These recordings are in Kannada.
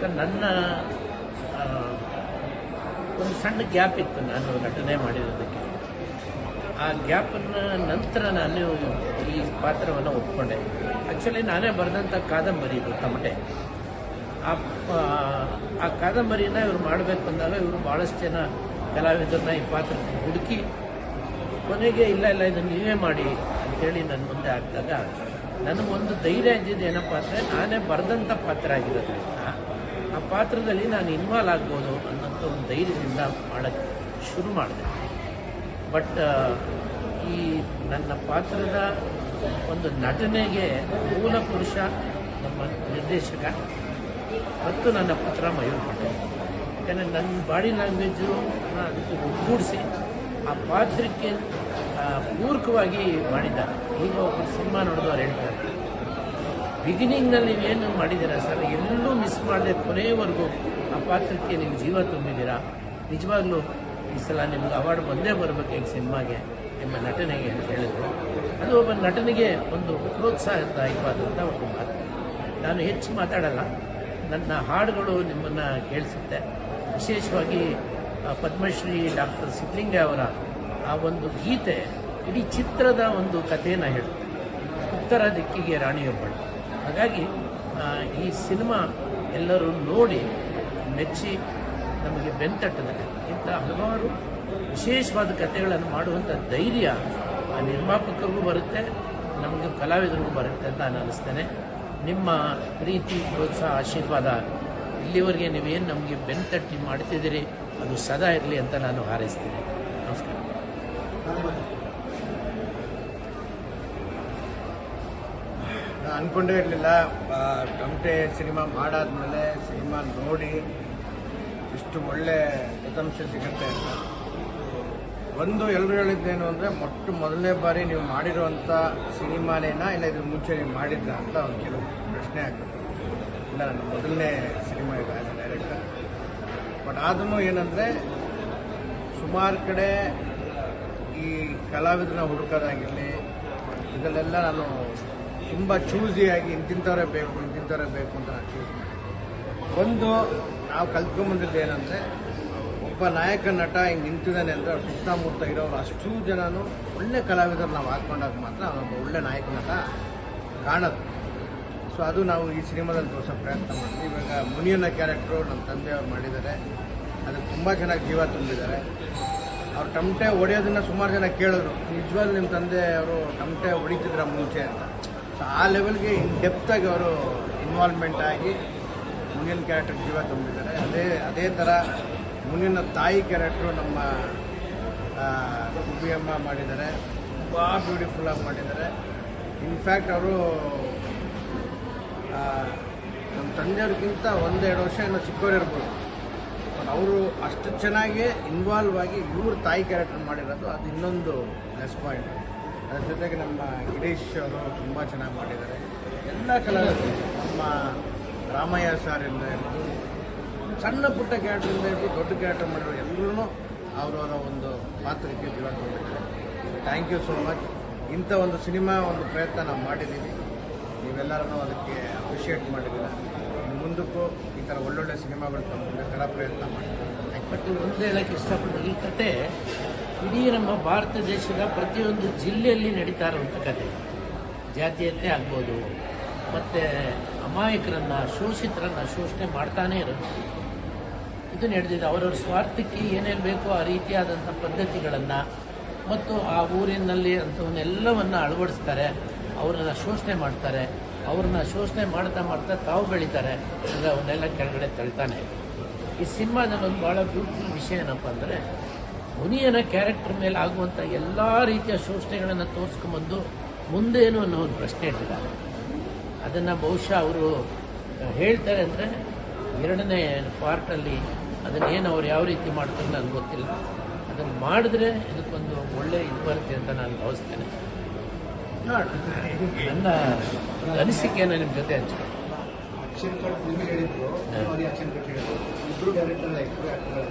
ಯಾಕಂದ್ರೆ ನನ್ನ ಒಂದು ಸಣ್ಣ ಗ್ಯಾಪ್ ಇತ್ತು ನಾನು ನಟನೆ ಮಾಡಿರೋದಕ್ಕೆ. ಆ ಗ್ಯಾಪನ್ನ ನಂತರ ನಾನು ಈ ಪಾತ್ರವನ್ನು ಒಪ್ಕೊಂಡೆ. ಆ್ಯಕ್ಚುಲಿ ನಾನೇ ಬರೆದಂಥ ಕಾದಂಬರಿ ಇದು, ತಮಟೆ. ಆ ಆ ಕಾದಂಬರಿನ ಇವರು ಮಾಡಬೇಕು ಅಂದಾಗ ಇವರು ಭಾಳಷ್ಟು ಜನ ಕಲಾವಿದರನ್ನ ಈ ಪಾತ್ರ ಹುಡುಕಿ, ಕೊನೆಗೆ ಇಲ್ಲ ಇಲ್ಲ, ಇದನ್ನು ನೀವೇ ಮಾಡಿ ಅಂತೇಳಿ ನನ್ನ ಮುಂದೆ ಹಾಕಿದಾಗ, ನನಗೊಂದು ಧೈರ್ಯ ಇದ್ದಿದ್ದು ಏನಪ್ಪ ಅಂದರೆ ನಾನೇ ಬರೆದಂಥ ಪಾತ್ರ ಆಗಿರೋದ್ರಿಂದ. ಪಾತ್ರದಲ್ಲಿ ನಾನು ಇನ್ವಾಲ್ವ್ ಆಗ್ಬೋದು ಅನ್ನೋಂಥ ಒಂದು ಧೈರ್ಯದಿಂದ ಮಾಡೋಕ್ಕೆ ಶುರು ಮಾಡಿದೆ. ಬಟ್ ಈ ನನ್ನ ಪಾತ್ರದ ಒಂದು ನಟನೆಗೆ ಮೂಲ ಪುರುಷ ನಮ್ಮ ನಿರ್ದೇಶಕ ಮತ್ತು ನನ್ನ ಪುತ್ರ ಮಯೂರ್ ಪಟೇಲ್ ಯಾಕಂದರೆ ನನ್ನ ಬಾಡಿ ಲ್ಯಾಂಗ್ವೇಜು ಅದಕ್ಕೆ ಒಗ್ಗೂಡಿಸಿ ಆ ಪಾತ್ರಕ್ಕೆ ಪೂರಕವಾಗಿ ಮಾಡಿದ್ದಾರೆ. ಈಗ ಒಬ್ಬರು ಸಿನಿಮಾ ನೋಡಿದವ್ರು ಹೇಳ್ತಾರೆ ಬಿಗಿನಿಂಗ್ನಲ್ಲಿ ನೀವೇನು ಮಾಡಿದ್ದೀರಾ ಸರ್? ಎಲ್ಲೂ ಮಿಸ್ ಮಾಡದೆ ಕೊನೆಯವರೆಗೂ ಆ ಪಾತ್ರಕ್ಕೆ ನೀವು ಜೀವ ತುಂಬಿದ್ದೀರಾ? ನಿಜವಾಗ್ಲೂ ಈ ಸಲ ನಿಮ್ಗೆ ಅವಾರ್ಡ್ ಬಂದೇ ಬರಬೇಕು ಈ ಸಿನಿಮಾಗೆ ನಿಮ್ಮ ನಟನೆಗೆ ಅಂತ ಹೇಳಿದರು. ಅದು ಒಬ್ಬ ನಟನಿಗೆ ಒಂದು ಪ್ರೋತ್ಸಾಹದಾಯಕವಾದಂಥ ಒಂದು ಮಾತು. ನಾನು ಹೆಚ್ಚು ಮಾತಾಡಲ್ಲ. ನನ್ನ ಹಾಡುಗಳು ನಿಮ್ಮನ್ನು ಕೇಳಿಸುತ್ತೆ. ವಿಶೇಷವಾಗಿ ಪದ್ಮಶ್ರೀ ಡಾಕ್ಟರ್ ಸಿದ್ಲಿಂಗ ಅವರ ಆ ಒಂದು ಗೀತೆ, ಇಡೀ ಚಿತ್ರದ ಒಂದು ಕಥೆಯನ್ನು ಹೇಳುತ್ತೆ. ಉತ್ತರ ದಿಕ್ಕಿಗೆ ರಾಣಿಯೊಬ್ಬಳು. ಹಾಗಾಗಿ ಈ ಸಿನಿಮಾ ಎಲ್ಲರೂ ನೋಡಿ ಮೆಚ್ಚಿ ನಮಗೆ ಬೆಂತಟ್ಟದಲ್ಲಿ ಇಂಥ ಹಲವಾರು ವಿಶೇಷವಾದ ಕಥೆಗಳನ್ನು ಮಾಡುವಂಥ ಧೈರ್ಯ ಆ ನಿರ್ಮಾಪಕರಿಗೂ ಬರುತ್ತೆ, ನಮಗೆ ಕಲಾವಿದರಿಗೂ ಬರುತ್ತೆ ಅಂತ ನಾನು ಅನ್ನಿಸ್ತೇನೆ. ನಿಮ್ಮ ಪ್ರೀತಿ, ಪ್ರೋತ್ಸಾಹ, ಆಶೀರ್ವಾದ ಇಲ್ಲಿವರೆಗೆ ನೀವೇನು ನಮಗೆ ಬೆಂತಟ್ಟಿ ಮಾಡ್ತಿದ್ದೀರಿ, ಅದು ಸದಾ ಇರಲಿ ಅಂತ ನಾನು ಹಾರೈಸ್ತೀನಿ. ನಮಸ್ಕಾರ. ನಾನು ಅನ್ಕೊಂಡೇ ಇರಲಿಲ್ಲ. ಟಮಟೆ ಸಿನಿಮಾ ಮಾಡಾದ್ಮೇಲೆ ಸಿನಿಮಾ ನೋಡಿ ಇಷ್ಟು ಒಳ್ಳೆ ಫಲಿತಾಂಶ ಸಿಗುತ್ತೆ. ಅಂತ ಒಂದು ಎಲ್ಲರೂ ಹೇಳಿದ್ದೇನು ಅಂದರೆ, ಮೊಟ್ಟ ಮೊದಲನೇ ಬಾರಿ ನೀವು ಮಾಡಿರುವಂಥ ಸಿನಿಮಾನೇನಾ ಇಲ್ಲ ಇದ್ರ ಮುಂಚೆ ನೀವು ಮಾಡಿದ್ದ ಅಂತ ಒಂದು ಕೆಲವು ಪ್ರಶ್ನೆ ಆಗ್ತದೆ. ಇಲ್ಲ ನನ್ನ ಮೊದಲನೇ ಸಿನಿಮಾ ಇದೆ ಆಸ್ ಡೈರೆಕ್ಟರ್. ಬಟ್ ಆದ್ರೂ ಏನಂದರೆ, ಸುಮಾರು ಕಡೆ ಈ ಕಲಾವಿದನ ಹುಡುಕೋದಾಗಿರಲಿ ಇದರಲ್ಲೆಲ್ಲ ನಾನು ತುಂಬ ಚೂಸಿಯಾಗಿ ಇಂತಿಂಥವರೇ ಬೇಕು ಇಂತಿಂಥವರೇ ಬೇಕು ಅಂತ ನಾನು ಚೂಸ್ ಮಾಡಿ ಒಂದು, ನಾವು ಕಲ್ತ್ಕೊಂಬಂದಿದ್ದು ಏನಂದರೆ, ಒಬ್ಬ ನಾಯಕ ನಟ ಹಿಂಗೆ ನಿಂತಿದ್ದಾನೆ ಅಂದರೆ ಅವ್ರ ಸುತ್ತಮುತ್ತ ಇರೋರು ಅಷ್ಟು ಜನನು ಒಳ್ಳೆ ಕಲಾವಿದರು ನಾವು ಹಾಕೊಂಡಾಗ ಮಾತ್ರ ಅವನೊಬ್ಬ ಒಳ್ಳೆ ನಾಯಕ ನಟ ಕಾಣೋದು. ಸೊ ಅದು ನಾವು ಈ ಸಿನಿಮಾದಲ್ಲಿ ತೋರಿಸೋ ಪ್ರಯತ್ನ ಮಾಡ್ತೀವಿ. ಇವಾಗ ಮುನಿಯನ್ನ ಕ್ಯಾರೆಕ್ಟ್ರು ನಮ್ಮ ತಂದೆಯವ್ರು ಮಾಡಿದ್ದಾರೆ. ಅದಕ್ಕೆ ತುಂಬ ಚೆನ್ನಾಗಿ ಜೀವ ತುಂಬಿದ್ದಾರೆ. ಅವ್ರು ಟಮಟೆ ಹೊಡೆಯೋದನ್ನು ಸುಮಾರು ಜನ ಕೇಳಿದ್ರು ನಿಜವಾಗ್ಲೂ ನಿಮ್ಮ ತಂದೆ ಅವರು ಟಮಟೆ ಹೊಡಿತಿದ್ರ ಮುಂಚೆ ಅಂತ. ಆ ಲೆವೆಲ್ಗೆ ಇನ್ ಡೆಪ್ತಾಗಿ ಅವರು ಇನ್ವಾಲ್ವ್ಮೆಂಟ್ ಆಗಿ ಮುನಿಯನ್ ಕ್ಯಾರೆಕ್ಟರ್ ಜೀವ ತುಂಬಿದ್ದಾರೆ. ಅದೇ ಅದೇ ಥರ ಮುನಿಯನ್ನ ತಾಯಿ ಕ್ಯಾರೆಕ್ಟ್ರು ನಮ್ಮ ಅಮ್ಮ ಮಾಡಿದ್ದಾರೆ. ತುಂಬ ಬ್ಯೂಟಿಫುಲ್ಲಾಗಿ ಮಾಡಿದ್ದಾರೆ. ಇನ್ಫ್ಯಾಕ್ಟ್ ಅವರು ನಮ್ಮ ತಂದೆಯವ್ರಿಗಿಂತ ಒಂದೆರಡು ವರ್ಷ ಏನೋ ಚಿಕ್ಕವರಿರ್ಬೋದು ಅವರು ಅಷ್ಟು ಚೆನ್ನಾಗಿ ಇನ್ವಾಲ್ವ್ ಆಗಿ ಇವ್ರ ತಾಯಿ ಕ್ಯಾರೆಕ್ಟರ್ ಮಾಡಿರೋದು, ಅದು ಇನ್ನೊಂದು ಪ್ಲಸ್ ಪಾಯಿಂಟ್ ಅದ್ರ ಜೊತೆಗೆ ನಮ್ಮ ಗಿರೀಶ್ ಅವರು ತುಂಬ ಚೆನ್ನಾಗಿ ಮಾಡಿದ್ದಾರೆ. ಎಲ್ಲ ಕಲಾವಿದರು, ನಮ್ಮ ರಾಮಯ್ಯ ಸರ್ ಹಿಡಿದು, ಸಣ್ಣ ಪುಟ್ಟ ಕ್ಯಾರೆಕ್ಟರಿಂದ ಹಿಡಿದು ದೊಡ್ಡ ಕ್ಯಾರೆಕ್ಟರ್ ಮಾಡಿರೋ ಎಲ್ಲರೂ ಅವರವರ ಒಂದು ಪಾತ್ರಕ್ಕೆ ಜೀವ ಥ್ಯಾಂಕ್ ಯು ಸೋ ಮಚ್ ಇಂಥ ಒಂದು ಸಿನಿಮಾ ಒಂದು ಪ್ರಯತ್ನ ನಾವು ಮಾಡಿದ್ದೀವಿ. ನೀವೆಲ್ಲರೂ ಅದಕ್ಕೆ ಅಪ್ರಿಷಿಯೇಟ್ ಮಾಡಿದ್ದೀರ. ಮುಂದಕ್ಕೂ ಈ ಥರ ಒಳ್ಳೊಳ್ಳೆ ಸಿನಿಮಾಗಳು ತಮ್ಮ ತರ ಪ್ರಯತ್ನ ಮಾಡಿ. ಬಟ್ ಒಂದು ಹೇಳಕ್ಕೆ ಇಷ್ಟಪಟ್ಟು ಈ ಕತೆ ಇಡೀ ನಮ್ಮ ಭಾರತ ದೇಶದ ಪ್ರತಿಯೊಂದು ಜಿಲ್ಲೆಯಲ್ಲಿ ನಡೀತಾ ಇರುವಂಥ ಕತೆ. ಜಾತೀಯತೆ ಆಗ್ಬೋದು. ಮತ್ತು ಅಮಾಯಕರನ್ನು, ಶೋಷಿತರನ್ನು ಶೋಷಣೆ ಮಾಡ್ತಾನೇ ಇರೋದು. ಇದು ನಡೆದಿದೆ. ಅವರವ್ರ ಸ್ವಾರ್ಥಕ್ಕೆ ಏನೇನು ಬೇಕೋ ಆ ರೀತಿಯಾದಂಥ ಪದ್ಧತಿಗಳನ್ನು ಮತ್ತು ಆ ಊರಿನಲ್ಲಿ ಅಂಥವನ್ನೆಲ್ಲವನ್ನು ಅಳವಡಿಸ್ತಾರೆ. ಅವರನ್ನು ಶೋಷಣೆ ಮಾಡ್ತಾರೆ. ಅವ್ರನ್ನ ಶೋಷಣೆ ಮಾಡ್ತಾ ಮಾಡ್ತಾ ತಾವು ಬೆಳೀತಾರೆ. ಅಂದರೆ ಅವನ್ನೆಲ್ಲ ಕೆಳಗಡೆ ತಳ್ತಾನೆ. ಈ ಸಿನಿಮಾದಲ್ಲಿ ಒಂದು ಭಾಳ ಬ್ಯೂಟಿಫುಲ್ ವಿಷಯ ಏನಪ್ಪ ಅಂದರೆ ಮುನಿಯನ ಕ್ಯಾರೆಕ್ಟರ್ ಮೇಲೆ ಆಗುವಂಥ ಎಲ್ಲ ರೀತಿಯ ಶೋಷಣೆಗಳನ್ನು ತೋರಿಸ್ಕೊಂಬಂದು ಮುಂದೇನು ಅನ್ನೋ ಒಂದು ಪ್ರಶ್ನೆ ಇಟ್ಟಿದ್ದಾರೆ. ಅದನ್ನು ಬಹುಶಃ ಅವರು ಹೇಳ್ತಾರೆ ಅಂದರೆ ಎರಡನೇ ಪಾರ್ಟಲ್ಲಿ ಅದನ್ನೇನು ಅವ್ರು ಯಾವ ರೀತಿ ಮಾಡ್ತಾರೆ ನನಗೆ ಗೊತ್ತಿಲ್ಲ. ಅದನ್ನು ಮಾಡಿದ್ರೆ ಇದಕ್ಕೊಂದು ಒಳ್ಳೆ ಇದು ಬರುತ್ತೆ ಅಂತ ನಾನು ಭಾವಿಸ್ತೇನೆ. ನನ್ನ ಅನಿಸಿಕೆಯನ್ನು ನಿಮ್ಮ ಜೊತೆ ಹಂಚ್ಕೊಂಡು ಆಕ್ಷನ್ ಕಟ್ ನಿಮಗೆ ಹೇಳಿದ್ರು. ಅವ್ರಿಗೆ ಆಕ್ಷನ್ ಕಟ್ ಹೇಳಿದ್ರು ಇಬ್ರು ಡೈರೆಕ್ಟರ್ ಇಬ್ರು ಆಕ್ಟರ್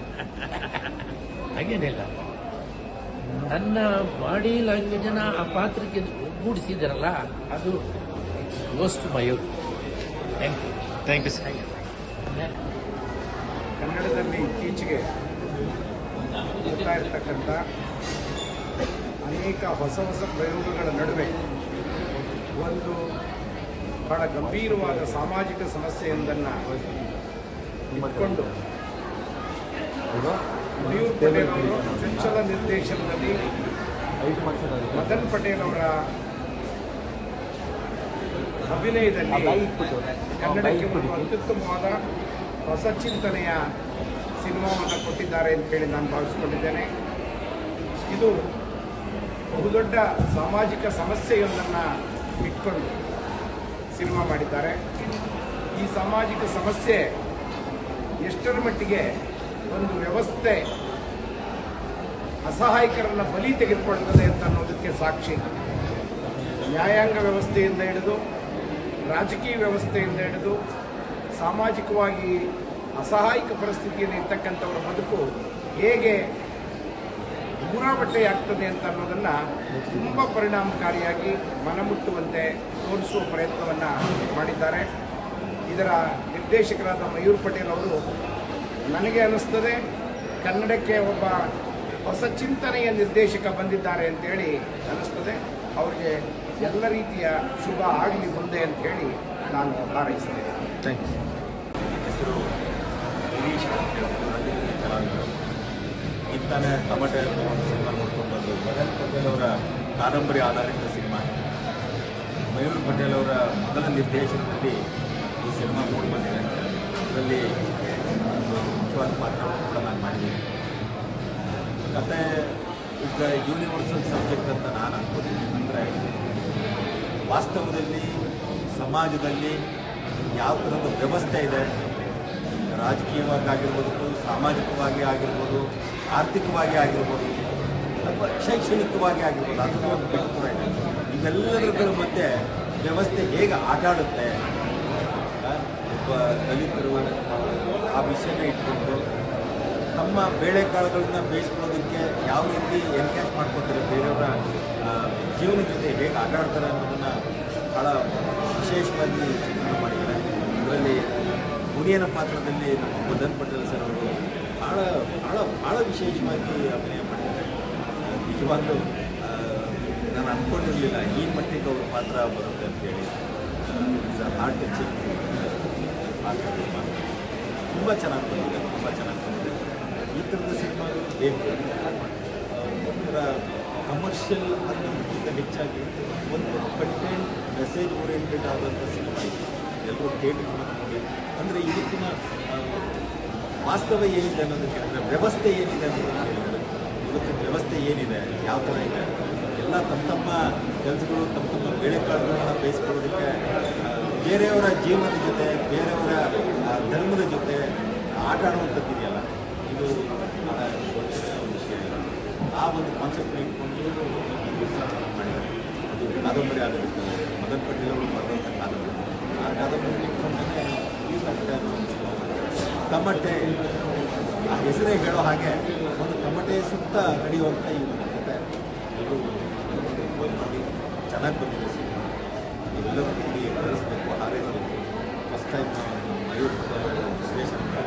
ಹಾಗೇನಿಲ್ಲ. ನನ್ನ ಬಾಡಿ ಲ್ಯಾಂಗ್ವೇಜನ್ನು ಆ ಪಾತ್ರಕ್ಕೆ ಒಗ್ಗೂಡಿಸಿದಾರಲ್ಲ ಅದು ghost Mayur thank you thank you sir ಕನ್ನಡದಲ್ಲಿ ಇತ್ತೀಚೆಗೆ ಹೋಗ್ತಾ ಇರ್ತಕ್ಕಂಥ ಅನೇಕ ಹೊಸ ಹೊಸ ಪ್ರಯೋಗಗಳ ನಡುವೆ ಒಂದು ಬಹಳ ಗಂಭೀರವಾದ ಸಾಮಾಜಿಕ ಸಮಸ್ಯೆಯೊಂದನ್ನು ಇಟ್ಕೊಂಡು ಮಯೂರ್ ಪಟೇಲ್ ಅವರು ಚಂಚಲ ನಿರ್ದೇಶನದಲ್ಲಿ ಮದನ್ ಪಟೇಲ್ ಅವರ ಅಭಿನಯದಲ್ಲಿ ಕನ್ನಡಕ್ಕೆ ಒಂದು ಅತ್ಯುತ್ತಮವಾದ ಹೊಸ ಚಿಂತನೆಯ ಸಿನಿಮಾವನ್ನು ಕೊಟ್ಟಿದ್ದಾರೆ ಅಂತ ಹೇಳಿ ನಾನು ಭಾವಿಸಿಕೊಂಡಿದ್ದೇನೆ. ಇದು ಬಹುದೊಡ್ಡ ಸಾಮಾಜಿಕ ಸಮಸ್ಯೆಯೊಂದನ್ನು ಇಟ್ಕೊಂಡು ಸಿನಿಮಾ ಮಾಡಿದ್ದಾರೆ. ಈ ಸಾಮಾಜಿಕ ಸಮಸ್ಯೆ ಎಷ್ಟರ ಮಟ್ಟಿಗೆ ಒಂದು ವ್ಯವಸ್ಥೆ ಅಸಹಾಯಕರನ್ನು ಬಲಿ ತೆಗೆದುಕೊಳ್ತದೆ ಅಂತ ಅನ್ನೋದಕ್ಕೆ ಸಾಕ್ಷಿ. ನ್ಯಾಯಾಂಗ ವ್ಯವಸ್ಥೆಯಿಂದ ಹಿಡಿದು, ರಾಜಕೀಯ ವ್ಯವಸ್ಥೆಯಿಂದ ಹಿಡಿದು, ಸಾಮಾಜಿಕವಾಗಿ ಅಸಹಾಯಕ ಪರಿಸ್ಥಿತಿಯಲ್ಲಿ ಇರ್ತಕ್ಕಂಥವರ ಬದುಕು ಹೇಗೆ ಆಗ್ತದೆ ಅಂತ ಅನ್ನೋದನ್ನು ತುಂಬ ಪರಿಣಾಮಕಾರಿಯಾಗಿ ಮನಮುಟ್ಟುವಂತೆ ತೋರಿಸುವ ಪ್ರಯತ್ನವನ್ನು ಮಾಡಿದ್ದಾರೆ. ಇದರ ನಿರ್ದೇಶಕರಾದ ಮಯೂರ್ ಪಟೇಲ್ ಅವರು ನನಗೆ ಅನ್ನಿಸ್ತದೆ ಕನ್ನಡಕ್ಕೆ ಒಬ್ಬ ಹೊಸ ಚಿಂತನೆಯ ನಿರ್ದೇಶಕ ಬಂದಿದ್ದಾರೆ ಅಂತೇಳಿ ಅನ್ನಿಸ್ತದೆ ಅವರಿಗೆ ಎಲ್ಲ ರೀತಿಯ ಶುಭ ಆಗಲಿ ಮುಂದೆ ಅಂತೇಳಿ ನಾನು ಹಾರೈಸ್ತೇನೆ. ಹೆಸರು ಗಿರೀಶ್ ಅಂತ ಹೇಳ್ಬಿಟ್ಟು ರಂಗಭೂಮಿ ಕಲಾವಿದರು ಇಂತಾನೆ ತಮಟೆ ಅಂತ ಒಂದು ಸಿನಿಮಾ ನೋಡ್ಕೊಂಡು ಬಂದು ಮದನ್ ಪಟೇಲ್ ಅವರ ಕಾದಂಬರಿ ಆಧಾರಿತ ಸಿನಿಮಾ. ಮಯೂರ್ ಪಟೇಲ್ ಅವರ ಮೊದಲ ನಿರ್ದೇಶನದಲ್ಲಿ ಈ ಸಿನಿಮಾ ಮೂಡಿ ಬಂದಿದೆ ಅದರಲ್ಲಿ ಒಂದು ಮುಖ್ಯವಾದ ಪಾತ್ರವನ್ನು ಕೂಡ ನಾನು ಮಾಡಿದ್ದೀನಿ. ಕತೆ ಅ ಯೂನಿವರ್ಸಲ್ ಸಬ್ಜೆಕ್ಟ್ ಅಂತ ನಾನು ಅನ್ಕೋತೀನಿ. ಅಂದರೆ ವಾಸ್ತವದಲ್ಲಿ, ಸಮಾಜದಲ್ಲಿ ಯಾವ ಥರದ ವ್ಯವಸ್ಥೆ ಇದೆ? ರಾಜಕೀಯವಾಗಿ ಆಗಿರ್ಬೋದು, ಸಾಮಾಜಿಕವಾಗಿ ಆಗಿರ್ಬೋದು, ಆರ್ಥಿಕವಾಗಿ ಆಗಿರ್ಬೋದು, ಅಥವಾ ಶೈಕ್ಷಣಿಕವಾಗಿ ಆಗಿರ್ಬೋದು, ಅದು ಒಂದು ಇದೆ. ಇವೆಲ್ಲದರ ಮಧ್ಯೆ ವ್ಯವಸ್ಥೆ ಹೇಗೆ ಆಟಾಡುತ್ತೆ? ಒಬ್ಬ ದಲಿತರು ಆ ವಿಷಯನ ಇಟ್ಕೊಂಡು ತಮ್ಮ ಬೇಳೆಕಾಳುಗಳನ್ನ ಬೇಯಿಸ್ಕೊಳ್ಳೋದಕ್ಕೆ ಯಾವ ರೀತಿ ಎನ್ಕ್ಯಾಶ್ ಮಾಡ್ಕೊತಾರೆ ಬೇರೆಯವರ ಜೀವನ ಜೊತೆ ಹೇಗೆ ಆಟಾಡ್ತಾರೆ ಅನ್ನೋದನ್ನು ಭಾಳ ವಿಶೇಷವಾಗಿ ಚಿತ್ರಣ ಮಾಡಿದ್ದಾರೆ. ಇದರಲ್ಲಿ ಮುನಿಯನ ಪಾತ್ರದಲ್ಲಿ ನಮ್ಮ ಮದನ್ ಪಟೇಲ್ ಸರ್ ಅವರು ಭಾಳ ಭಾಳ ಭಾಳ ವಿಶೇಷವಾಗಿ ಅಭಿನಯ ಮಾಡಿದ್ದಾರೆ. ನಿಜವಾಗ್ಲೂ ನಾನು ಅಂದ್ಕೊಂಡಿರಲಿಲ್ಲ ಈ ಮಟ್ಟಿಗೆ ಅವ್ರ ಪಾತ್ರ ಬರುತ್ತೆ ಅಂತೇಳಿ ಹಾರ್ಟ್ ಟಚಿಂಗ್ ತುಂಬ ಚೆನ್ನಾಗಿ ಬಂದಿದೆ, ತುಂಬ ಚೆನ್ನಾಗಿ ಬಂದಿದೆ. ಈ ಥರದ ಸಿನಿಮಾಗಳು ಬೇಕು. ಒಂಥರ ಕಮರ್ಷಿಯಲ್ ಅನ್ನೋದಕ್ಕಿಂತ ಹೆಚ್ಚಾಗಿ ಒಂದು ಕಂಟೆಂಟ್ ಮೆಸೇಜ್ ಓರಿಯೆಂಟೆಡ್ ಆದಂಥ ಸಿನಿಮಾ ಎಲ್ಲರೂ ಕೇಳಿ ನೋಡಿ. ಅಂದರೆ ಇವತ್ತಿನ ವಾಸ್ತವ ಏನಿದೆ ಅನ್ನೋದಕ್ಕೆ ಅಂದರೆ ವ್ಯವಸ್ಥೆ ಏನಿದೆ ಅನ್ನೋದಕ್ಕೆ ಇವತ್ತಿನ ವ್ಯವಸ್ಥೆ ಏನಿದೆ, ಯಾವ ಥರ ಇದೆ? ಎಲ್ಲ ತಮ್ಮ ತಮ್ಮ ಕೆಲಸಗಳು, ತಮ್ಮ ತಮ್ಮ ಬೇಳೆಕಾಳುಗಳನ್ನ ಬೇಯಿಸ್ಕೊಳ್ಳೋದಕ್ಕೆ ಬೇರೆಯವರ ಜೀವನದ ಜೊತೆ, ಬೇರೆಯವರ ಧರ್ಮದ ಜೊತೆ ಆಟ ಆಡುವಂಥದ್ದಿದೆಯಲ್ಲ ಇದು ವಿಷಯ. ಆ ಒಂದು ಕಾನ್ಸೆಪ್ಟ್ ಇಟ್ಕೊಂಡು ಮಾಡಿದ್ದಾರೆ. ಅದು ಕಾದಂಬರಿ ಆಗುತ್ತೆ ಮದನ್ ಪಟೇಲ್ ಅವರು ಬರೆದಂಥ ಕಾದಂಬರಿ. ಆ ಕಾದಂಬರಿ ಇಟ್ಕೊಂಡೇ ತಮಟೆ ಆ ಹೆಸರೇ ಹೇಳೋ ಹಾಗೆ ಒಂದು ತಮಟೆ ಸುತ್ತ ನಡೆಯುವಂಥ ಈ ಒಂದು ಕತೆ. ಎಲ್ಲರೂ ಮಾಡಿ ಚೆನ್ನಾಗಿ ಬಂದಿದೆ ಸಿನಿಮಾ. ಇಲ್ಲಿ ಕಳಿಸ್ಬೇಕು. ಹಾರೈಸಬೇಕು ಫಸ್ಟ್ ಟೈಮ್ ಮಯೂರ್ ವಿಶ್ಲೇಷಣೆ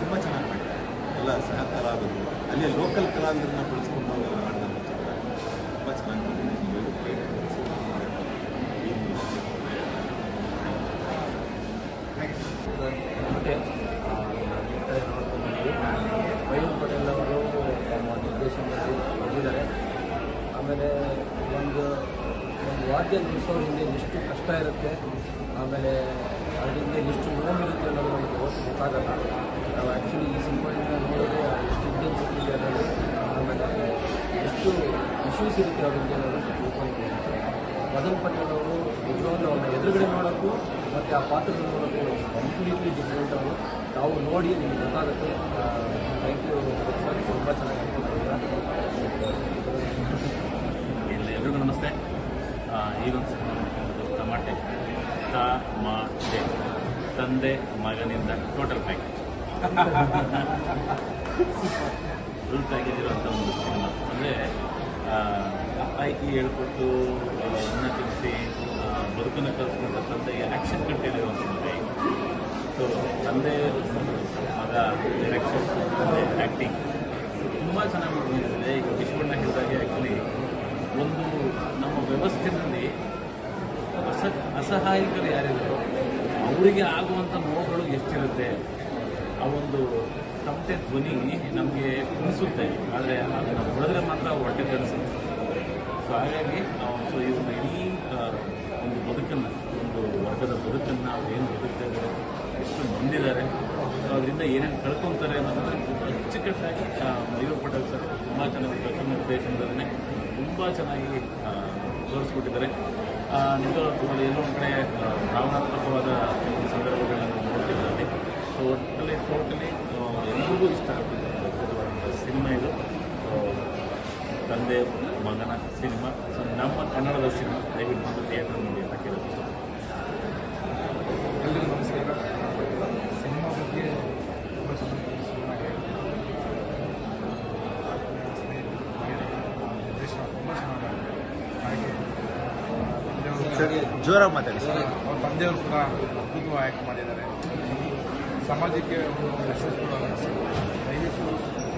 ತುಂಬ ಚೆನ್ನಾಗಿ ಮಾಡಿದ್ದಾರೆ. ಎಲ್ಲ ಸಹ ಕಲಾವಿದರು. ಅಲ್ಲಿ ಲೋಕಲ್ ಕಲಾವಿದರನ್ನ ಬೆಳೆಸ್ಕೊಂಡು ಮಾಡಿದಂಥ ತುಂಬ ಚೆನ್ನಾಗಿ ಬಂದಿದೆ ನೀವೆಲ್ಲರೂ ಕೈ ಜೋಡಿಸಿ ಈ ಮೂಲಕ ಮತ್ತೆ ಮಯೂರ್ ಪಟೇಲ್ ಅವರು ತಮ್ಮ ನಿರ್ದೇಶನದಲ್ಲಿ ಬಂದಿದ್ದಾರೆ ಆಮೇಲೆ ಒಂದು ಒಂದು ವಾದ್ಯ ನುಡಿಸೋರ ಹಿಂದೆ ಎಷ್ಟು ಕಷ್ಟ ಇರುತ್ತೆ, ಆಮೇಲೆ ಅದರಿಂದ ಎಷ್ಟು ನೋವಿರುತ್ತೆ ಅನ್ನೋದು ನಮಗೆ ಗೊತ್ತು ಗೊತ್ತಾಗಲ್ಲ. ನಾವು ಆ್ಯಕ್ಚುಲಿ ಈ ಸಿನಿಮಾಯಿಂದ ನೋಡಿದ್ರೆ ಎಷ್ಟು ಇಂಟೆನ್ಸಿಟಿ ಇದೆ ಅನ್ನೋದು ಆಮೇಲೆ ಎಷ್ಟು ಇಶ್ಯೂಸ್ ಇರುತ್ತೆ ಅವರಿಗೆ ಅನ್ನೋದು ತಿಳ್ಕೊಂಡಿದ್ದೀವಿ ಮದನ್ ಪಟೇಲ್ ಅವರು ನಿಜವಾಗ್ಲೂ ಅವ್ರನ್ನ ಎದುರುಗಡೆ ನೋಡೋಕ್ಕೂ ಮತ್ತು ಆ ಪಾತ್ರದ ನೋಡೋಕ್ಕೂ ಕಂಪ್ಲೀಟ್ಲಿ ಡಿಫ್ರೆಂಟ್ ಅವರು. ನಾವು ನೋಡಿ ನಿಮಗೆ ಗೊತ್ತಾಗುತ್ತೆ. ಥ್ಯಾಂಕ್ ಯು ತುಂಬ ಚೆನ್ನಾಗಿ ಎಲ್ಲ ಎಲ್ರಿಗೂ ನಮಸ್ತೆ. ಈಗೊಂದು ತಮಾಟೆ ಟಮಾಟೆ ತ ಮ ತಂದೆ ಮಗನಿಂದ ಟೋಟಲ್ ಪ್ಯಾಕೇಜ್ ಫುಲ್ ಪ್ಯಾಕೇಜ್ ಒಂದು ಸಿನಿಮಾ ಅಂದರೆ ಅಪ್ಪಾಯಿಗೆ ಹೇಳ್ಕೊಟ್ಟು ಅನ್ನ ತಿನ್ನಿಸಿ ಬದುಕನ್ನು ಕಲಿಸ್ಕೊಂಡ ತಂದೆಗೆ ಆ್ಯಕ್ಷನ್ ಕಂಟೆಂಟ್ ಇರುವಂಥ ಸೊ ತಂದೆ ಮಗ ಡೈರೆಕ್ಷನ್ ತಂದೆ ಆ್ಯಕ್ಟಿಂಗ್ ತುಂಬ ಚೆನ್ನಾಗಿ ಬಂದಿದೆ. ಈಗ ವಿಶ್ವಣ್ಣ ಹೇಳಿದಾಗೆ ಆ್ಯಕ್ಚುಲಿ ಒಂದು ನಮ್ಮ ವ್ಯವಸ್ಥೆಯಲ್ಲಿ ಅಸ ಅಸಹಾಯಕರು ಯಾರಿದ್ದಾರೋ ಅವರಿಗೆ ಆಗುವಂಥ ನೋವುಗಳು ಎಷ್ಟಿರುತ್ತೆ? ಆ ಒಂದು ತಮಟೆ ಧ್ವನಿ ನಮಗೆ ಉಳಿಸುತ್ತೆ ಆದರೆ ಅದನ್ನು ಹೊಡೆದ್ರೆ ಮಾತ್ರ ಹೊಟ್ಟೆ ಕಳಿಸುತ್ತೆ ಸೊ ಹಾಗಾಗಿ ನಾವು ಸೊ ಒಂದು ಇಡೀ ಒಂದು ಬದುಕನ್ನು, ಒಂದು ವರ್ಗದ ಬದುಕನ್ನು ನಾವು ಏನು ಬದುಕ್ತಾ ಎಷ್ಟು ಮುಂದಿದ್ದಾರೆ ಅದರಿಂದ ಏನೇನು ಕಳ್ಕೊತಾರೆ ಅನ್ನೋದನ್ನ ತುಂಬ ಅಚ್ಚುಕಟ್ಟಾಗಿ ಮಯೂರ್ ಪಟೇಲ್ ಸರ್ ತುಂಬ ಚೆನ್ನಾಗಿ ನಿರ್ದೇಶನದಲ್ಲೇ ತುಂಬ ಚೆನ್ನಾಗಿ ತೋರಿಸ್ಬಿಟ್ಟಿದ್ದಾರೆ ನಿಜವಾಗ್ಲೂ ಎಲ್ಲೋ ಒಂದು ಕಡೆ ಭಾವನಾತ್ಮಕವಾದ ಸಂದರ್ಭಗಳನ್ನ ನಾವು ನೋಡ್ತಿದ್ದೀವಿ ಸೊ ಒಟ್ಟಲ್ಲಿ ಟೋಟಲಿ ಎಲ್ಲರಿಗೂ ಇಷ್ಟ ಆಗ್ತಿದೆ ಸಿನಿಮಾ ಇದು. ತಂದೆ, ಮಗನ ಸಿನಿಮಾ, ಸೊ, ನಮ್ಮ ಕನ್ನಡದ ಸಿನಿಮಾ, ದಯವಿಟ್ಟು ಥಿಯೇಟರ್ ನೋಡಿ ಅಂತ ಕೇಳೋದು ಎಲ್ಲರಿಗೂ ನಮಸ್ಕಾರ ಸಿನಿಮಾ ಬಗ್ಗೆ ತುಂಬ ಚೆನ್ನಾಗಿ ಚೆನ್ನಾಗಿ ನಿರ್ದೇಶನ ತುಂಬ ಚೆನ್ನಾಗಿದೆ ಹಾಗೆ ಸರ್ ಜೋರಾಗಿ ಮಾತಾಡಿ. ಸರ್ ಅವ್ರ ತಂದೆಯವರು ಕೂಡ ಅದ್ಭುತವಾಗಿ ಆ್ಯಕ್ಟ್ ಮಾಡಿದ್ದಾರೆ. ಸಮಾಜಕ್ಕೆ ಒಂದು ಮೆಸೇಜ್ ಕೂಡ ದಯವಿಟ್ಟು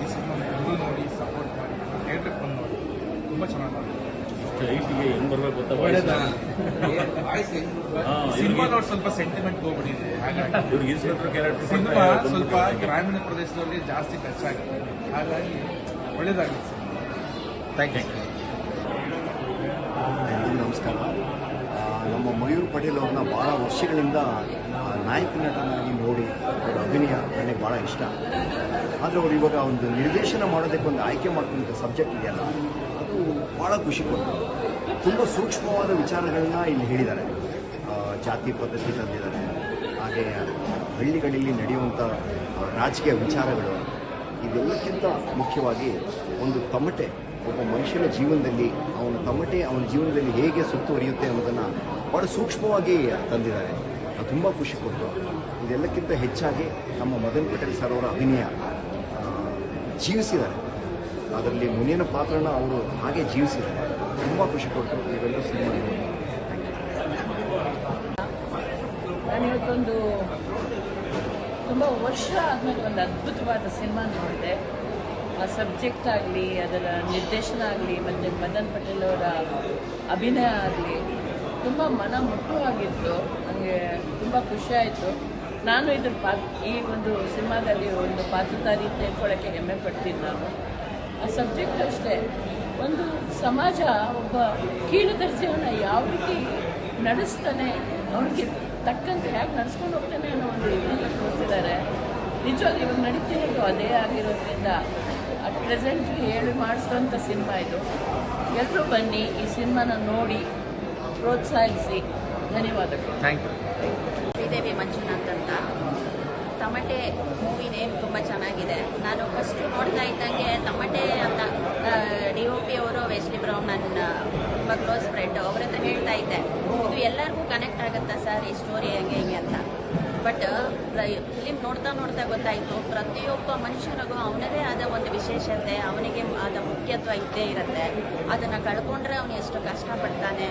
ಈ ಸಿನಿಮಾನ ಎಲ್ಲರೂ ನೋಡಿ ಸಪೋರ್ಟ್ ಮಾಡಿ ಥಿಯೇಟ್ರಿಗೆ ಬಂದು ನೋಡಿ. ತುಂಬ ಚೆನ್ನಾಗಿ ಮಾಡಿದ್ದಾರೆ. ಹೈಟಿಗೆ ಹೆಂಗ್ ಬರ್ಬೇಕು ಗೊತ್ತಾ ಸಿನಿಮಾ ನೋಡಿ ಸ್ವಲ್ಪ ಸೆಂಟಿಮೆಂಟ್ ಹೋಗ್ಬಿಟ್ಟಿದೆ. ಹಾಗಾಗಿ ಇವ್ರಿಗೆ ಇನ್ಸ್ಪೆಕ್ಟರ್ ಕ್ಯಾರೆಕ್ಟರ್ ಸಿನಿಮಾ ಸ್ವಲ್ಪ ಗ್ರಾಮೀಣ ಪ್ರದೇಶದಲ್ಲಿ ಜಾಸ್ತಿ ಖರ್ಚಾಗಿದೆ ಹಾಗಾಗಿ ಒಳ್ಳೇದಾಗುತ್ತೆ ಥ್ಯಾಂಕ್ ಯು ನಮಸ್ಕಾರ. ನಮ್ಮ ಮಯೂರ್ ಪಟೇಲ್ ಅವ್ರನ್ನ ಭಾಳ ವರ್ಷಗಳಿಂದ ನಾಯಕ ನಟನಾಗಿ ನೋಡಿ ಅವರ ಅಭಿನಯ ನನಗೆ ಭಾಳ ಇಷ್ಟ. ಆದರೆ ಅವರು ಇವಾಗ ಒಂದು ನಿರ್ದೇಶನ ಮಾಡೋದಕ್ಕೆ ಒಂದು ಆಯ್ಕೆ ಮಾಡ್ಕೊಂಡ ಸಬ್ಜೆಕ್ಟ್ ಇದೆಯಲ್ಲ, ಅದು ಭಾಳ ಖುಷಿ ಕೊಟ್ಟು ತುಂಬ ಸೂಕ್ಷ್ಮವಾದ ವಿಚಾರಗಳನ್ನ ಇಲ್ಲಿ ಹೇಳಿದ್ದಾರೆ. ಜಾತಿ ಪದ್ಧತಿ ತಂದಿದ್ದಾರೆ. ಹಾಗೆ ಹಳ್ಳಿಗಳಲ್ಲಿ ನಡೆಯುವಂಥ ರಾಜಕೀಯ ವಿಚಾರಗಳು, ಇದೆಲ್ಲಕ್ಕಿಂತ ಮುಖ್ಯವಾಗಿ ಒಂದು ತಮಟೆ ಒಬ್ಬ ಮನುಷ್ಯನ ಜೀವನದಲ್ಲಿ, ಅವನ ತಮಟೆ ಅವನ ಜೀವನದಲ್ಲಿ ಹೇಗೆ ಸುತ್ತುವರಿಯುತ್ತೆ ಅನ್ನೋದನ್ನು ಬಹಳ ಸೂಕ್ಷ್ಮವಾಗಿ ತಂದಿದ್ದಾರೆ. ತುಂಬ ಖುಷಿ ಕೊಟ್ಟು ಇದೆಲ್ಲಕ್ಕಿಂತ ಹೆಚ್ಚಾಗಿ ನಮ್ಮ ಮದನ್ ಪಟೇಲ್ ಸರ್ ಅವರ ಅಭಿನಯ ಜೀವಿಸಿದ್ದಾರೆ. ಅದರಲ್ಲಿ ಮುನಿಯನ ಪಾತ್ರನ ಅವರು ಹಾಗೆ ಜೀವಿಸಿದ್ದಾರೆ. ತುಂಬ ಖುಷಿ ಕೊಟ್ಟು ನೀವೆಲ್ಲರೂ ಸಿನಿಮಾ ನಾನು ತುಂಬ ವರ್ಷ ಆದಮೇಲೆ ಒಂದು ಅದ್ಭುತವಾದ ಸಿನಿಮಾ ನೋಡಿದೆ. ಆ ಸಬ್ಜೆಕ್ಟ್ ಆಗಲಿ, ಅದರ ನಿರ್ದೇಶನ ಆಗಲಿ, ಮತ್ತು ಮದನ್ ಪಟೇಲ್ ಅವರ ಅಭಿನಯ ಆಗಲಿ, ತುಂಬ ಮನ ಮುಟ್ಟುವಾಗಿತ್ತು. ನನಗೆ ತುಂಬ ಖುಷಿಯಾಯಿತು ನಾನು ಇದ್ರ ಪಾತ್, ಈ ಒಂದು ಸಿನಿಮಾದಲ್ಲಿ ಒಂದು ಪಾತ್ರಧಾರಿ ತೆಗೆದುಕೊಳ್ಳೋಕ್ಕೆ ಹೆಮ್ಮೆ ಪಡ್ತೀನಿ ನಾನು. ಆ ಸಬ್ಜೆಕ್ಟ್ ಅಷ್ಟೇ. ಒಂದು ಸಮಾಜ ಒಬ್ಬ ಕೀಳು ದರ್ಜೆಯನ್ನು ಯಾವ ರೀತಿ ನಡೆಸ್ತಾನೆ, ಅವ್ರಿಗೆ ತಕ್ಕಂತೆ ಹೇಗೆ ನಡೆಸ್ಕೊಂಡು ಹೋಗ್ತಾನೆ ಅನ್ನೋ ಒಂದು ಇದನ್ನು ತೋರಿಸಿದ್ದಾರೆ ನಿಜವಾಗಿ ಇವಾಗ ನಡೀತಿರೋದು ಅದೇ ಆಗಿರೋದ್ರಿಂದ ಅಟ್ ಪ್ರೆಸೆಂಟ್ ಹೇಳಿ ಮಾಡಿಸೋಂಥ ಸಿನಿಮಾ ಇದು. ಎಲ್ಲರೂ ಬನ್ನಿ ಈ ಸಿನಿಮಾನ ನೋಡಿ ಪ್ರೋತ್ಸಾಹಿಸಿ. ಧನ್ಯವಾದಗಳು. ಥ್ಯಾಂಕ್ ಯು ಶ್ರೀದೇವಿ ಮಂಜುನಾಥ್ ಅಂತ. ತಮಟೆ ಮೂವಿ ನೇಮ್ ತುಂಬ ಚೆನ್ನಾಗಿದೆ. ನಾನು ಫಸ್ಟ್ ನೋಡ್ತಾ ಇದ್ದಂಗೆ ತಮಟೆ ಅಂತ ಡಿ ಒ ಪಿ ಅವರು ವೆಸ್ಟಿ ಬ್ರೌನ್ ನನ್ನ ತುಂಬ ಕ್ಲೋಸ್ ಫ್ರೆಂಡ್ ಅವ್ರ ಹತ್ರ ಹೇಳ್ತಾ ಇದ್ದೆ. ಇದು ಎಲ್ಲರಿಗೂ ಕನೆಕ್ಟ್ ಆಗುತ್ತಾ ಸರ್ ಈ ಸ್ಟೋರಿ ಹೆಂಗೆ ಹೆಂಗೆ ಅಂತ? ಬಟ್ ಫಿಲಿಮ್ ನೋಡ್ತಾ ನೋಡ್ತಾ ಗೊತ್ತಾಯಿತು. ಪ್ರತಿಯೊಬ್ಬ ಮನುಷ್ಯನಿಗೂ ಅವನದೇ ಆದ ಒಂದು ವಿಶೇಷತೆ, ಅವನಿಗೆ ಆದ ಮುಖ್ಯತ್ವ ಇದ್ದೇ ಇರುತ್ತೆ. ಅದನ್ನು ಕಳ್ಕೊಂಡ್ರೆ ಅವನು ಎಷ್ಟು ಕಷ್ಟಪಡ್ತಾನೆ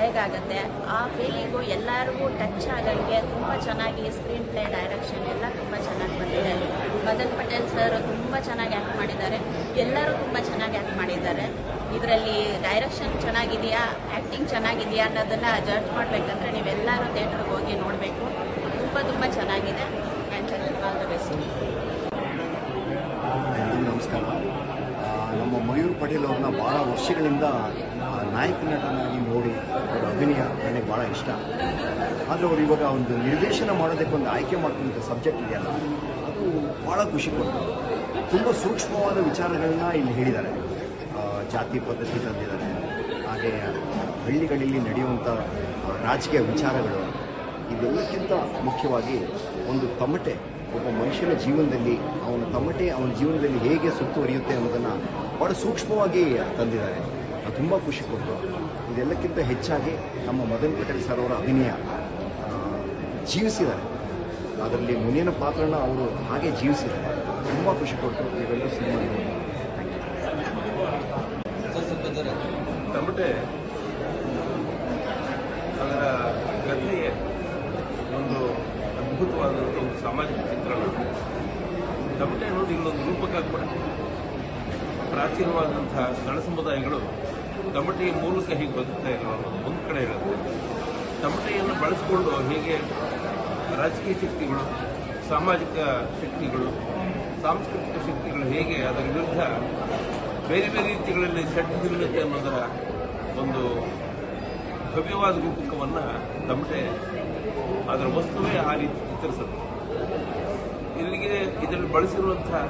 ಹೇಗಾಗತ್ತೆ? ಆ ಫೀಲಿಂಗು ಎಲ್ಲರಿಗೂ ಟಚ್ ಆಗಂಗೆ ತುಂಬ ಚೆನ್ನಾಗಿ ಸ್ಕ್ರೀನ್ ಪ್ಲೇ ಡೈರೆಕ್ಷನ್ ಎಲ್ಲ ತುಂಬ ಚೆನ್ನಾಗಿ ಬಂದಿದೆ. ಮದನ್ ಪಟೇಲ್ ಸರ್ ತುಂಬ ಚೆನ್ನಾಗಿ ಆ್ಯಕ್ಟ್ ಮಾಡಿದ್ದಾರೆ. ಎಲ್ಲರೂ ತುಂಬ ಚೆನ್ನಾಗಿ ಆ್ಯಕ್ಟ್ ಮಾಡಿದ್ದಾರೆ. ಇದರಲ್ಲಿ ಡೈರೆಕ್ಷನ್ ಚೆನ್ನಾಗಿದೆಯಾ? ಆ್ಯಕ್ಟಿಂಗ್ ಚೆನ್ನಾಗಿದೆಯಾ ಅನ್ನೋದನ್ನು ಜಡ್ಜ್ ಮಾಡಬೇಕಂದ್ರೆ ನೀವೆಲ್ಲರೂ ಥಿಯೇಟ್ರಿಗೆ ಹೋಗಿ ನೋಡಬೇಕು. ತುಂಬ ಚೆನ್ನಾಗಿದೆ. ಆಲ್ ಬೆಸ್ಟ್ ನಮಸ್ಕಾರ. ನಮ್ಮ ಮಯೂರ್ ಪಟೇಲ್ ಅವ್ರನ್ನ ಭಾಳ ವರ್ಷಗಳಿಂದ ನಾಯಕ ನಟನಾಗಿ ನೋಡಿ ಅವರ ಅಭಿನಯ ನನಗೆ ಭಾಳ ಇಷ್ಟ. ಆದರೆ ಅವ್ರು ಇವಾಗ ಒಂದು ನಿರ್ದೇಶನ ಮಾಡೋದಕ್ಕೆ ಒಂದು ಆಯ್ಕೆ ಮಾಡ್ಕೊಂಡ ಸಬ್ಜೆಕ್ಟ್ ಇದೆಯಲ್ಲ, ಅದು ಭಾಳ ಖುಷಿ ಕೊಡ್ತು ತುಂಬ ಸೂಕ್ಷ್ಮವಾದ ವಿಚಾರಗಳನ್ನ ಇಲ್ಲಿ ಹೇಳಿದ್ದಾರೆ. ಜಾತಿ, ಪದ್ಧತಿ ತಂದಿದ್ದಾರೆ. ಹಾಗೆ ಹಳ್ಳಿಗಳಲ್ಲಿ ನಡೆಯುವಂಥ ರಾಜಕೀಯ ವಿಚಾರಗಳು. ಇದೆಲ್ಲಕ್ಕಿಂತ ಮುಖ್ಯವಾಗಿ ಒಂದು ತಮಟೆ ಒಬ್ಬ ಮನುಷ್ಯನ ಜೀವನದಲ್ಲಿ ಅವನ ತಮಟೆ ಅವನ ಜೀವನದಲ್ಲಿ ಹೇಗೆ ಸುತ್ತುವರಿಯುತ್ತೆ ಅನ್ನೋದನ್ನು ಬಹಳ ಸೂಕ್ಷ್ಮವಾಗಿ ತಂದಿದ್ದಾರೆ. ಅದು ತುಂಬ ಖುಷಿ ಕೊಟ್ಟು. ಇದೆಲ್ಲಕ್ಕಿಂತ ಹೆಚ್ಚಾಗಿ ನಮ್ಮ ಮದನ್ ಪಟೇಲ್ ಸರ್ ಅವರ ಅಭಿನಯ ಜೀವಿಸಿದ್ದಾರೆ. ಅದರಲ್ಲಿ ಮುನಿಯನ ಪಾತ್ರನ ಅವರು ಹಾಗೆ ಜೀವಿಸಿದ್ದಾರೆ. ತುಂಬ ಖುಷಿ ಕೊಟ್ಟು ಇವೆಲ್ಲ ಸಿನಿಮಾ ನೋಡಿ ಥ್ಯಾಂಕ್ ಯು ತಮಟೆ ಅದರ ಕಥೆ ಒಂದು ಅದ್ಭುತವಾದಂಥ ಒಂದು ಸಾಮಾಜಿಕ ಚಿತ್ರಣ. ತಮಟೆ ಅನ್ನೋದು ಇಲ್ಲೊಂದು ರೂಪಕ ಕೂಡ ಪ್ರಾಚೀನವಾದಂತಹ ಸ್ಥಳ ಸಮುದಾಯಗಳು ತಮಟೆಯ ಮೂಲಕ ಹೇಗೆ ಬದುಕ್ತಾ ಇರೋ ಅನ್ನೋದು ಒಂದು ಕಡೆ ಇರುತ್ತೆ. ತಮಟೆಯನ್ನು ಬಳಸಿಕೊಂಡು ಹೇಗೆ ರಾಜಕೀಯ ಶಕ್ತಿಗಳು, ಸಾಮಾಜಿಕ ಶಕ್ತಿಗಳು, ಸಾಂಸ್ಕೃತಿಕ ಶಕ್ತಿಗಳು ಹೇಗೆ ಅದರ ವಿರುದ್ಧ ಬೇರೆ ಬೇರೆ ರೀತಿಗಳಲ್ಲಿ ಸೆಟ್ಟಿದಿಲ್ಲತೆ ಅನ್ನೋದರ ಒಂದು ಭವ್ಯವಾದ ರೂಪಕವನ್ನು ತಮಟೆ ಅದರ ವಸ್ತುವೇ ಆ ರೀತಿ ಚಿತ್ರಿಸುತ್ತೆ. ಇಲ್ಲಿಗೆ ಇದರಲ್ಲಿ ಬಳಸಿರುವಂತಹ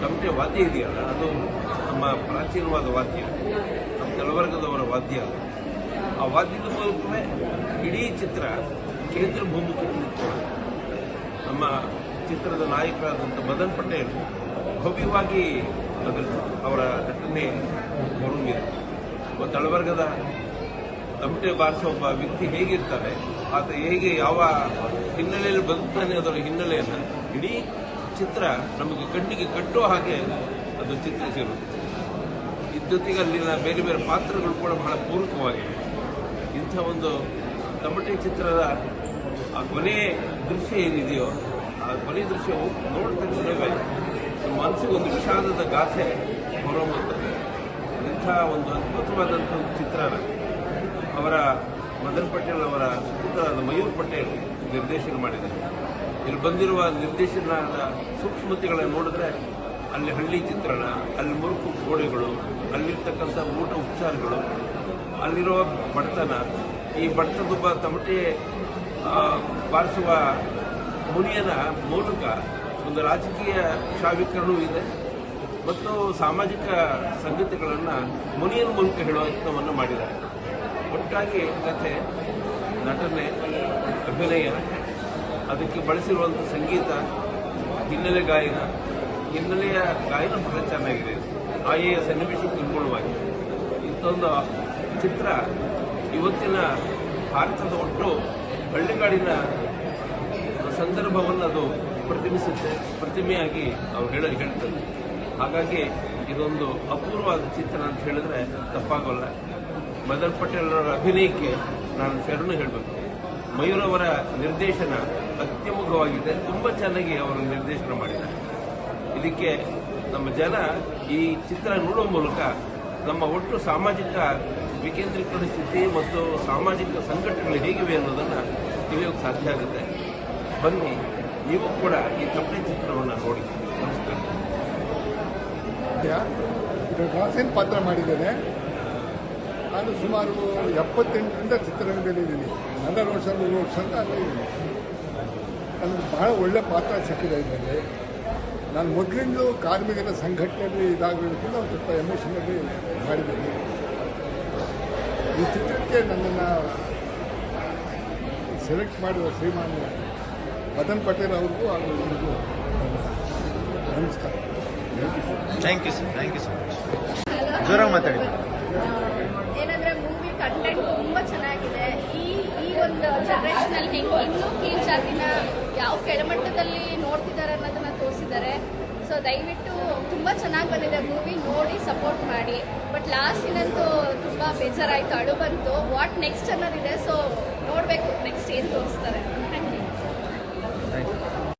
ತಮಟೆ ವಾದ್ಯ ಇದೆಯಲ್ಲ, ಅದು ನಮ್ಮ ಪ್ರಾಚೀನವಾದ ವಾದ್ಯ, ನಮ್ಮ ಕೆಲವರ್ಗದವರ ವಾದ್ಯ. ಆ ವಾದ್ಯದ ಮೂಲಕವೇ ಇಡೀ ಚಿತ್ರ ಕೇಂದ್ರ ನಿಂತ್ಕೊಳ್ಳುತ್ತೆ ನಮ್ಮ ಚಿತ್ರದ ನಾಯಕರಾದಂಥ ಮದನ್ ಪಟೇಲ್ ಭವ್ಯವಾಗಿ ಅದರ ಅವರ ನಟನೆ ಹೊರಗಿದೆ ಒಬ್ಬ ತಳವರ್ಗದ ತಮಟೆ ಬಾರಿಸೋ ಒಬ್ಬ ವ್ಯಕ್ತಿ ಹೇಗಿರ್ತಾರೆ ಆತ ಹೇಗೆ ಯಾವ ಹಿನ್ನೆಲೆಯಲ್ಲಿ ಬದುಕ್ತಾನೆ ಅದರ ಹಿನ್ನೆಲೆಯನ್ನು ಇಡೀ ಚಿತ್ರ ನಮಗೆ ಕಣ್ಣಿಗೆ ಕಟ್ಟುವ ಹಾಗೆ ಅದು ಚಿತ್ರಿಸಿರುತ್ತೆ ಜೊತೆಗೆ ಅಲ್ಲಿನ ಬೇರೆ ಬೇರೆ ಪಾತ್ರಗಳು ಕೂಡ ಬಹಳ ಪೂರಕವಾಗಿವೆ ಇಂಥ ಒಂದು ತಮಟೆ ಚಿತ್ರದ ಆ ಕೊನೆ ದೃಶ್ಯ ಏನಿದೆಯೋ, ಆ ಕೊನೆ ದೃಶ್ಯವು ನೋಡ್ತಕ್ಕಂಥವೇ ಮನಸ್ಸಿಗೆ ಒಂದು ವಿಷಾದದ ಗಾಥೆ ಹೊರಹೊಮ್ಮುತ್ತದೆ ಇಂಥ ಒಂದು ಅದ್ಭುತವಾದಂಥ ಒಂದು ಚಿತ್ರನ ಅವರ ಮದನ್ ಪಟೇಲ್ ಅವರ ಸುಪುತ್ರರಾದ ಮಯೂರ್ ಪಟೇಲ್ ನಿರ್ದೇಶನ ಮಾಡಿದ್ದಾರೆ ಇಲ್ಲಿ ಬಂದಿರುವ ನಿರ್ದೇಶನದ ಸೂಕ್ಷ್ಮತೆಗಳನ್ನು ನೋಡಿದ್ರೆ ಅಲ್ಲಿ ಹಳ್ಳಿ ಚಿತ್ರಣ, ಅಲ್ಲಿ ಮುರುಕು ಗೋಡೆಗಳು, ಅಲ್ಲಿರ್ತಕ್ಕಂಥ ಊಟ ಉಪಚಾರಗಳು ಅಲ್ಲಿರುವ ಬಡತನ, ಈ ಬಡತನದೊಬ್ಬ ತಮಟೆ ಬಾರಿಸುವ ಮುನಿಯನ ಮೂಲಕ ಒಂದು ರಾಜಕೀಯ ಶಾವೀಕರಣವೂ ಇದೆ. ಮತ್ತು ಸಾಮಾಜಿಕ ಸಂಗತಿಗಳನ್ನು ಮುನಿಯನ ಮೂಲಕ ಹೇಳುವ ಯತ್ನವನ್ನು ಮಾಡಿದ್ದಾರೆ. ಒಟ್ಟಾಗಿ ಕಥೆ, ನಟನೆ ಅಭಿನಯ. ಅದಕ್ಕೆ ಬಳಸಿರುವಂಥ ಸಂಗೀತ, ಹಿನ್ನೆಲೆ ಗಾಯನ, ಹಿನ್ನೆಲೆಯ ಗಾಯನ ಬಹಳ ಚೆನ್ನಾಗಿದೆ. ಆಯೆಯ ಸನ್ನಿವೇಶಕ್ಕೆ ಅನುಗುಣವಾಗಿ ಇಂಥೊಂದು ಚಿತ್ರ ಇವತ್ತಿನ ಭಾರತದ ಒಟ್ಟು ಹಳ್ಳಿಗಾಡಿನ ಸಂದರ್ಭವನ್ನು ಅದು ಪ್ರತಿಬಿಸುತ್ತೆ ಪ್ರತಿಮೆಯಾಗಿ ಅವ್ರು ಹೇಳ, ಹೇಳ್ತಾರೆ. ಹಾಗಾಗಿ ಇದೊಂದು ಅಪೂರ್ವವಾದ ಚಿತ್ರ ಅಂತ ಹೇಳಿದ್ರೆ ತಪ್ಪಾಗಲ್ಲ. ಮದರ್ ಪಟೇಲ್ ಅವರ ಅಭಿನಯಕ್ಕೆ ನಾನು ಶರಣು ಹೇಳಬೇಕು. ಮಯೂರ್ ಅವರ ನಿರ್ದೇಶನ ಅತ್ಯಮುಖವಾಗಿದೆ. ತುಂಬ ಚೆನ್ನಾಗಿ ಅವರು ನಿರ್ದೇಶನ ಮಾಡಿದ್ದಾರೆ. ಇದಕ್ಕೆ ನಮ್ಮ ಜನ ಈ ಚಿತ್ರ ನೋಡುವ ಮೂಲಕ ನಮ್ಮ ಒಟ್ಟು ಸಾಮಾಜಿಕ ವಿಕೇಂದ್ರೀಕರಣ ಸ್ಥಿತಿ ಮತ್ತು ಸಾಮಾಜಿಕ ಸಂಕಟಗಳು ಹೇಗಿವೆ ಅನ್ನೋದನ್ನು ತಿಳಿಯೋಕೆ ಸಾಧ್ಯ ಆಗುತ್ತೆ. ಬನ್ನಿ, ನೀವು ಕೂಡ ಈ ತಪ್ಪೆ ಚಿತ್ರವನ್ನು ನೋಡಿ. ನಮಸ್ಕಾರ. ಪಾತ್ರ ಮಾಡಿದ್ದೇನೆ. ನಾನು ಸುಮಾರು ಎಪ್ಪತ್ತೆಂಟರಿಂದ ಚಿತ್ರರಂಗದಲ್ಲಿ ಇದ್ದೀನಿ. ಹನ್ನೆರಡು ವರ್ಷ ಮೂರು ವರ್ಷ ಅಂತ ಅಲ್ಲೇ ಇದ್ದೀನಿ. ನನಗೆ ಬಹಳ ಒಳ್ಳೆ ಪಾತ್ರ ಸಿಕ್ಕಿದೆ ಇದರಲ್ಲಿ. ನಾನು ಮೊದಲಿಂದಲೂ ಕಾರ್ಮಿಕರ ಸಂಘಟನೆಯಲ್ಲಿ ಇದಾಗಬೇಕಿಂದ ಒಂದು ಸ್ವಲ್ಪ ಎಮೋಷನಲ್ಲಿ ಮಾಡಿದ್ದೀನಿ. ಈ ಚಿತ್ರಕ್ಕೆ ನನ್ನನ್ನು ಸೆಲೆಕ್ಟ್ ಮಾಡಿದ ಶ್ರೀಮಾನ್ ಮದನ್ ಪಟೇಲ್ ಅವ್ರಿಗೂ ಹಾಗೂ ಇವರಿಗೂ ನಮಸ್ಕಾರ. Thank you sir thank you sir thank you so much ಜೋರಾಗಿ ಮಾತಾಡಿ ಏನಂದ್ರೆ ಮೂವಿ ಕಂಟೆಂಟ್ ತುಂಬಾ ಚೆನ್ನಾಗಿದೆ ಈ ಈ ಒಂದು ಜನರೇಷನ್ ಅಲ್ಲಿ ಹೆಂಗೆ ಇನ್ನೂ ಕೀಳ್ ಜಾತಿನ ಯಾವ ಕೆಳಮಟ್ಟದಲ್ಲಿ ನೋಡ್ತಿದ್ದಾರೆ ಅನ್ನೋದನ್ನ ತೋರಿಸಿದ್ದಾರೆ. ಸೊ ದಯವಿಟ್ಟು ತುಂಬಾ ಚೆನ್ನಾಗಿ ಬಂದಿದೆ ಮೂವಿ ನೋಡಿ ಸಪೋರ್ಟ್ ಮಾಡಿ. ಬಟ್ ಲಾಸ್ಟಿನಂತೂ ತುಂಬಾ ಬೇಜಾರಾಯಿತು, ಅಳು ಬಂತು. ವಾಟ್ ನೆಕ್ಸ್ಟ್ ಅನ್ನೋದಿದೆ ಸೊ ನೋಡಬೇಕು ನೆಕ್ಸ್ಟ್ ಏನು ತೋರಿಸ್ತಾರೆ.